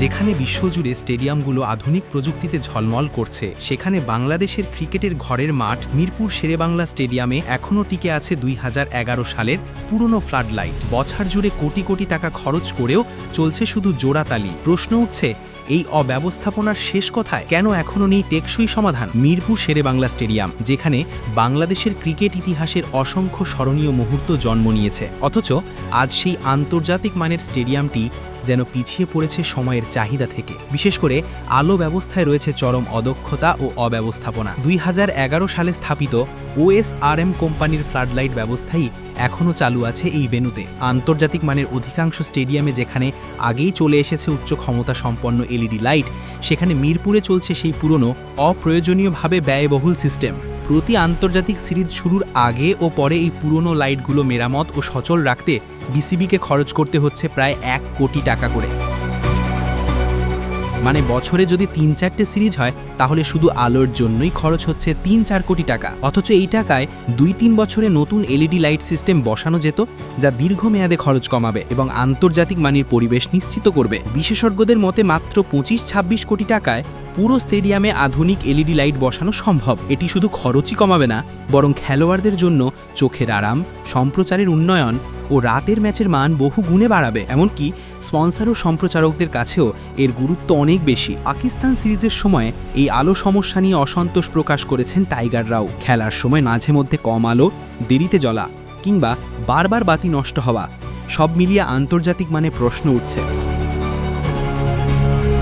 যেখানে বিশ্বজুড়ে স্টেডিয়ামগুলো আধুনিক প্রযুক্তিতে ঝলমল করছে, সেখানে বাংলাদেশের ক্রিকেটের ঘরের মাঠ, মিরপুর শেরেবাংলা স্টেডিয়ামে এখনও টিকে আছে দুই হাজার এগারো সালের পুরনো ফ্লাড লাইট বছর জুড়ে কোটি কোটি টাকা খরচ করেও চলছে শুধু জোড়াতালি। প্রশ্ন উঠছে, এই অব্যবস্থাপনার শেষ কথায় কেন এখনও নেই টেকসই সমাধান? মিরপুর শেরেবাংলা স্টেডিয়াম, যেখানে বাংলাদেশের ক্রিকেট ইতিহাসের অসংখ্য স্মরণীয় মুহূর্ত জন্ম নিয়েছে, অথচ আজ সেই আন্তর্জাতিক মানের স্টেডিয়ামটি যেন পিছিয়ে পড়েছে সময়ের চাহিদা থেকে। বিশেষ করে আলো ব্যবস্থায় রয়েছে চরম অদক্ষতা ও অব্যবস্থাপনা। দুই হাজার এগারো সালে স্থাপিত ওএসআরএম কোম্পানির ফ্লাডলাইট ব্যবস্থাই এখনও চালু আছে এই ভেন্যুতে। আন্তর্জাতিক মানের অধিকাংশ স্টেডিয়ামে যেখানে আগেই চলে এসেছে উচ্চ ক্ষমতা সম্পন্ন এলইডি লাইট, সেখানে মিরপুরে চলছে সেই পুরনো, অপ্রয়োজনীয়ভাবে ব্যয়বহুল সিস্টেম। প্রতি আন্তর্জাতিক সিরিজ শুরুর আগে ও পরে এই পুরনো লাইটগুলো মেরামত ও সচল রাখতে বিসিবিকে খরচ করতে হচ্ছে প্রায় এক কোটি টাকা করে। মানে বছরে যদি তিন চারটে সিরিজ হয়, তাহলে শুধু আলোর জন্যই খরচ হচ্ছে তিন চার কোটি টাকা। অথচ এই টাকায় দুই তিন বছরে নতুন এলইডি লাইট সিস্টেম বসানো যেত, যা দীর্ঘমেয়াদে খরচ কমাবে এবং আন্তর্জাতিক মানের পরিবেশ নিশ্চিত করবে। বিশেষজ্ঞদের মতে মাত্র পঁচিশ ছাব্বিশ কোটি টাকায় পুরো স্টেডিয়ামে আধুনিক এলইডি লাইট বসানো সম্ভব। এটি শুধু খরচই কমাবে না, বরং খেলোয়াড়দের জন্য চোখের আরাম, সম্প্রচারের উন্নয়ন ও রাতের ম্যাচের মান বহু গুণে বাড়াবে, এমনকি স্পন্সর ও সম্প্রচারকদের কাছেও এর গুরুত্ব অনেক বেশি। পাকিস্তান সিরিজের সময় এই আলো সমস্যা নিয়ে অসন্তোষ প্রকাশ করেছেন টাইগাররাও খেলার সময় মাঝে মধ্যে কম আলো, দেরিতে জ্বলা, কিংবা বারবার বাতি নষ্ট হওয়া, সব মিলিয়ে আন্তর্জাতিক মানে প্রশ্ন উঠছে।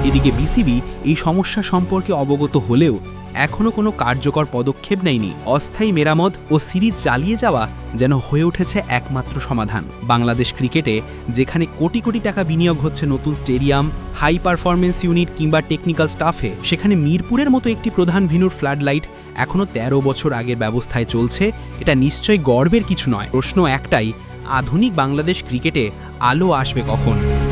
এদিকে বিসিবি এই সমস্যা সম্পর্কে অবগত হলেও এখনও কোনো কার্যকর পদক্ষেপ নেয়নি। অস্থায়ী মেরামত ও সিরিজ চালিয়ে যাওয়া যেন হয়ে উঠেছে একমাত্র সমাধান। বাংলাদেশ ক্রিকেটে যেখানে কোটি কোটি টাকা বিনিয়োগ হচ্ছে নতুন স্টেডিয়াম হাই পারফরমেন্স ইউনিট কিংবা টেকনিক্যাল স্টাফে সেখানে মিরপুরের মতো একটি প্রধান ভিনুর ফ্লাড লাইট এখনও ১৩ বছর আগের ব্যবস্থায় চলছে। এটা নিশ্চয়ই গর্বের কিছু নয়। প্রশ্ন একটাই, আধুনিক বাংলাদেশ ক্রিকেটে আলো আসবে কখন?